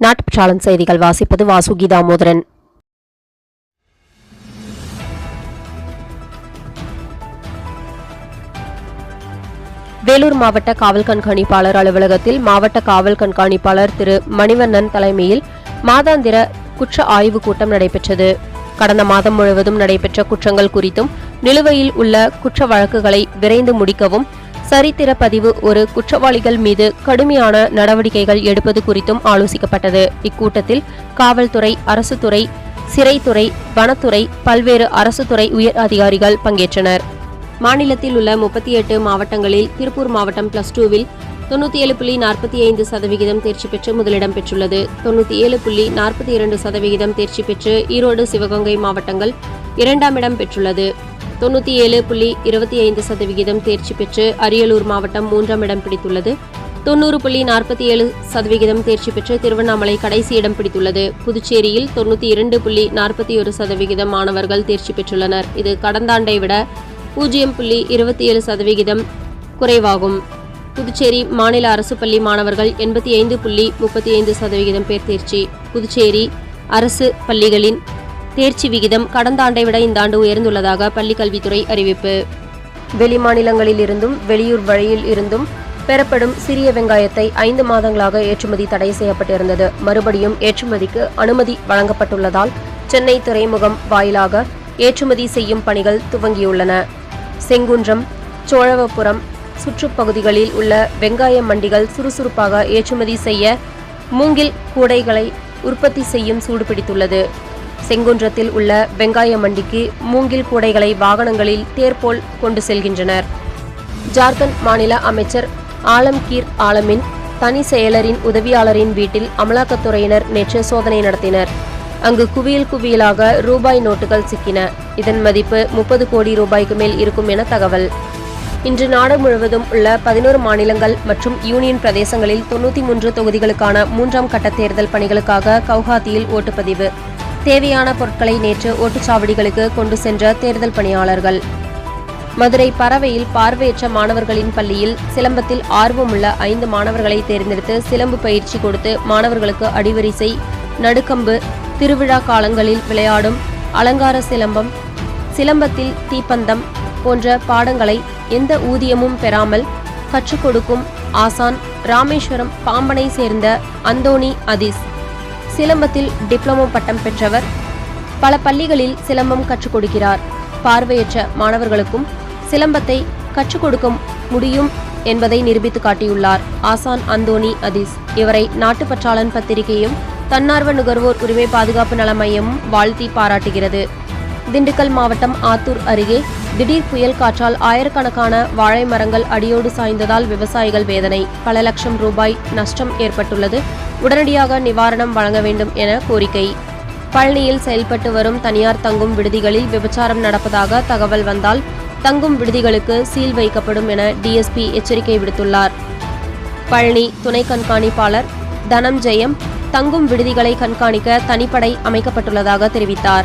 நாட்டுப்பற்றாளன் செய்திகள் வாசிப்பது வாசுகி தாமோதரன் வேலூர் மாவட்ட காவல் கண்காணிப்பாளர் அலுவலகத்தில் மாவட்ட காவல் கண்காணிப்பாளர் திரு மணிவண்ணன் தலைமையில் மாதாந்திர குற்ற ஆய்வுக் கூட்டம் நடைபெற்றது. கடந்த மாதம் முழுவதும் நடைபெற்ற குற்றங்கள் குறித்தும் நிலுவையில் உள்ள குற்ற வழக்குகளை விரைந்து முடிக்கவும் சரித்திர பதிவு ஒரு குற்றவாளிகள் மீது கடுமையான நடவடிக்கைகள் எடுப்பது குறித்தும் ஆலோசிக்கப்பட்டது. இக்கூட்டத்தில் காவல்துறை அரசுத்துறை சிறைத்துறை வனத்துறை பல்வேறு அரசுத்துறை உயர் அதிகாரிகள் பங்கேற்றனர். மாநிலத்தில் உள்ள முப்பத்தி எட்டு மாவட்டங்களில் திருப்பூர் மாவட்டம் பிளஸ் டூவில் தொண்ணூற்றி ஏழு புள்ளி நாற்பத்தி ஐந்து சதவிகிதம் தேர்ச்சி பெற்று முதலிடம் பெற்றுள்ளது. தொண்ணூற்றி ஏழு புள்ளி நாற்பத்தி இரண்டு சதவிகிதம் தேர்ச்சி பெற்று ஈரோடு சிவகங்கை மாவட்டங்கள் இரண்டாம் இடம் பெற்றுள்ளது. தொண்ணூற்றி ஏழு புள்ளி இருபத்தி ஐந்து சதவிகிதம் தேர்ச்சி பெற்று அரியலூர் மாவட்டம் மூன்றாம் இடம் பிடித்துள்ளது. தொண்ணூறு புள்ளி நாற்பத்தி ஏழு சதவிகிதம் தேர்ச்சி பெற்று திருவண்ணாமலை கடைசி இடம் பிடித்துள்ளது. புதுச்சேரியில் தொண்ணூற்றி இரண்டு புள்ளி நாற்பத்தி ஒரு சதவிகிதம் மாணவர்கள் தேர்ச்சி பெற்றுள்ளனர். இது கடந்த ஆண்டை விட பூஜ்ஜியம் புள்ளி இருபத்தி ஏழு சதவிகிதம் குறைவாகும். புதுச்சேரி மாநில அரசு பள்ளி மாணவர்கள் எண்பத்தி ஐந்து புள்ளி முப்பத்தி ஐந்து சதவிகிதம் பேர் தேர்ச்சி. புதுச்சேரி அரசு பள்ளிகளின் தேர்ச்சி விகிதம் கடந்த ஆண்டை விட இந்த ஆண்டு உயர்ந்துள்ளதாக பள்ளிக்கல்வித்துறை அறிவிப்பு. வெளிமாநிலங்களில் இருந்தும் வெளியூர் வழியில் இருந்தும் பெறப்படும் சிறிய வெங்காயத்தை ஐந்து மாதங்களாக ஏற்றுமதி தடை செய்யப்பட்டிருந்தது. மறுபடியும் ஏற்றுமதிக்கு அனுமதி வழங்கப்பட்டுள்ளதால் சென்னை துறைமுகம் வாயிலாக ஏற்றுமதி செய்யும் பணிகள் துவங்கியுள்ளன. செங்குன்றம் சோழவபுரம் சுற்றுப்பகுதிகளில் உள்ள வெங்காய மண்டிகள் சுறுசுறுப்பாக ஏற்றுமதி செய்ய மூங்கில் கூடைகளை உற்பத்தி செய்யும் சூடுபிடித்துள்ளது. செங்குன்றத்தில் உள்ள வெங்காய மண்டிக்கு மூங்கில் கூடைகளை வாகனங்களில் தேர்போல் கொண்டு செல்கின்றனர். ஜார்க்கண்ட் மாநில அமைச்சர் ஆலம்கீர் ஆலமின் தனி செயலரின் உதவியாளரின் வீட்டில் அமலாக்கத்துறையினர் நேற்று சோதனை நடத்தினர். அங்கு குவியல் குவியலாக ரூபாய் நோட்டுகள் சிக்கின. இதன் மதிப்பு முப்பது கோடி ரூபாய்க்கு மேல் இருக்கும் என தகவல். இன்று நாடு முழுவதும் உள்ள பதினோரு மாநிலங்கள் மற்றும் யூனியன் பிரதேசங்களில் தொண்ணூற்றி மூன்று தொகுதிகளுக்கான மூன்றாம் கட்ட தேர்தல் பணிகளுக்காக கவுஹாத்தியில் ஓட்டுப்பதிவு. தேவையான பொருட்களை நேற்று ஓட்டுச்சாவடிகளுக்கு கொண்டு சென்ற தேர்தல் பணியாளர்கள். மதுரை பறவையில் பார்வையற்ற மாணவர்களின் பள்ளியில் சிலம்பத்தில் ஆர்வமுள்ள ஐந்து மாணவர்களை தேர்ந்தெடுத்து சிலம்பு பயிற்சி கொடுத்து மாணவர்களுக்கு அடிவரிசை நடுக்கம்பு திருவிழா காலங்களில் விளையாடும் அலங்கார சிலம்பம் சிலம்பத்தில் தீப்பந்தம் போன்ற பாடங்களை எந்த ஊதியமும் பெறாமல் கற்றுக் கொடுக்கும் ஆசான் ராமேஸ்வரம் பாம்பனை சேர்ந்த அந்தோணி அதீஸ். சிலம்பத்தில் டிப்ளமோ பட்டம் பெற்றவர். பல பள்ளிகளில் சிலம்பம் கற்றுக் கொடுக்கிறார். பார்வையற்ற மாணவர்களுக்கும் சிலம்பத்தை கற்றுக் கொடுக்க முடியும் என்பதை நிரூபித்து காட்டியுள்ளார் ஆசான் அந்தோணி அதீஸ். இவரை நாட்டுப்பற்றாளன் பத்திரிகையும் தன்னார்வ நுகர்வோர் உரிமை பாதுகாப்பு நல மையமும் வாழ்த்தி பாராட்டுகிறது. திண்டுக்கல் மாவட்டம் ஆத்தூர் அருகே திடீர் புயல் காற்றால் ஆயிரக்கணக்கான வாழை மரங்கள் அடியோடு சாய்ந்ததால் விவசாயிகள் வேதனை. பல லட்சம் ரூபாய் நஷ்டம் ஏற்பட்டுள்ளது. உடனடியாக நிவாரணம் வழங்க வேண்டும் என கோரிக்கை. பழனியில் செயல்பட்டு வரும் தனியார் தங்கும் விடுதிகளில் விபச்சாரம் நடப்பதாக தகவல் வந்தால் தங்கும் விடுதிகளுக்கு சீல் வைக்கப்படும் என டிஎஸ்பி எச்சரிக்கை விடுத்துள்ளார். பழனி துணை கண்காணிப்பாளர் தனம் ஜெயம் தங்கும் விடுதிகளை கண்காணிக்க தனிப்படை அமைக்கப்பட்டுள்ளதாக தெரிவித்தார்.